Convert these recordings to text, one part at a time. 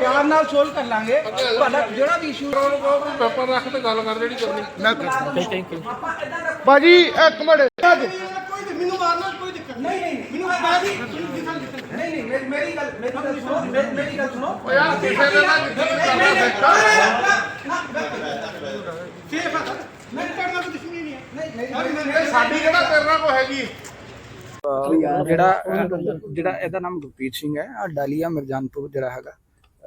ਪਿਆਰ ਨਾਲ ਸੋਲਵ ਕਰ ਲਾਂਗੇ। ਤੁਹਾਡਾ ਜਿਹੜਾ ਵੀ ਇਸ਼ੂ ਪੇਪਰ ਰੱਖ ਤੇ ਗੱਲ ਕਰ ਜਿਹੜੀ ਕਰਨੀ। ਭਾਜੀ ਇੱਕ ਮਿੰਟ। ਕੋਈ ਮੈਨੂੰ ਮਾਰਨਾ ਕੋਈ ਦਿੱਕਤ ਨਹੀਂ। ਨਹੀਂ ਮੈਨੂੰ ਬਾਜੀ ਨਹੀਂ ਨਹੀਂ ਮੇਰੀ- ਗੱਲ ਮੇਰੀ ਗੱਲ ਸੁਣੋ ਮੇਰੀ- ਗੱਲ ਸੁਣੋ। ਓ ਯਾਰ ਕਿਸੇ ਦੇ ਕਰਨਾ ਸੇਫ ਆ ਮੈਂ ਕਰਨਾ ਕੋਈ ਦੁਸ਼ਮਣੀ ਨਹੀਂ ਹੈ। ਨਹੀਂ ਇਹ ਸਾਡੀ ਕਿਹੜਾ ਤੇਰੇ ਨਾਲ ਕੋ ਹੈਗੀ? ਜਿਹੜਾ ਜਿਹੜਾ ਇਹਦਾ ਨਾਮ ਗੁਰਪ੍ਰੀਤ ਸਿੰਘ ਹੈ ਆ ਡਾਲੀਆ ਮਿਰਜਾਨਪੁਰ ਜਿਹੜਾ ਹੈਗਾ।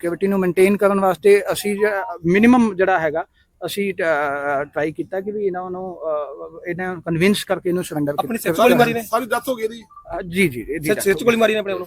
ਸਿਕਿਉਰਿਟੀ ਨੂੰ ਮੇਨਟੇਨ ਕਰਨ ਵਾਸਤੇ ਅਸੀਂ ਮਿਨੀਮਮ ਜਿਹੜਾ ਹੈਗਾ ਅਸੀਂ ਟਰਾਈ ਕੀਤਾ ਕਿ ਵੀ ਇਹਨਾਂ ਨੂੰ ਇਹਨਾਂ ਕਨਵਿੰਸ ਕਰਕੇ ਇਹਨੂੰ ਸਰੈਂਡਰ ਆਪਣੀ ਸਿਰ 'ਚ ਗੋਲੀ ਮਾਰੀ ਨੇ? ਸਾਰੀ ਡੈਥ ਹੋ ਗਈ ਇਹਦੀ। ਜੀ ਜੀ ਇਹਦੀ ਸਿਰ ਸਿਰ 'ਚ ਗੋਲੀ ਮਾਰੀ ਨੇ ਆਪਣੇ ਵੱਲੋਂ?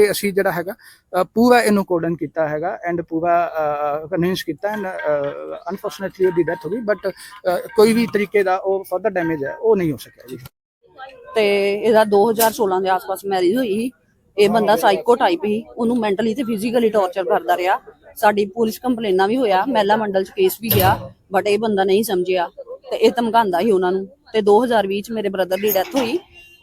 ਅਸੀਂ ਜਿਹੜਾ ਹੈਗਾ ਪੂਰਾ ਇਹਨੂੰ ਕੋਡਨ ਕੀਤਾ ਹੈਗਾ ਐਂਡ ਪੂਰਾ ਕਨਵਿੰਸ ਕੀਤਾ ਐਂਡ ਅਨਫੋਰਚੂਨੇਟਲੀ ਉਹਦੀ ਡੈਥ ਹੋ ਗਈ ਬਟ ਕੋਈ ਵੀ ਤਰੀਕੇ ਦਾ ਉਹ ਫਰਦਰ ਡੈਮੇਜ ਹੈ, ਉਹ ਨਹੀਂ ਹੋ ਸਕਿਆ ਜੀ। ਤੇ ਇਹਦਾ 2016 ਦੇ ਆਸ-ਪਾਸ ਮੈਰਿਜ ਹੋਈ ਸੀ, ਇਹ ਬੰਦਾ ਸਾਈਕੋ ਟਾਈਪ ਹੀ ਉਹਨੂੰ ਮੈਂਟਲੀ ਤੇ ਫਿਜ਼ੀਕਲੀ ਟੌਰਚਰ ਕਰਦਾ ਰਿਹਾ। ਸਾਡੀ ਪੁਲਿਸ ਕੰਪਲੇਨਾਂ ਵੀ ਹੋਇਆ, ਮਹਿਲਾ ਮੰਡਲ ਚ ਕੇਸ ਵੀ ਗਿਆ ਬਟ ਇਹ ਬੰਦਾ ਨਹੀਂ ਸਮਝਿਆ, ਤੇ ਇਹ ਧਮਕਾਉਂਦਾ ਸੀ ਉਹਨਾਂ ਨੂੰ। ਤੇ 2020 ਚ ਮੇਰੇ ਬ੍ਰਦਰ ਦੀ ਡੈਥ ਹੋਈ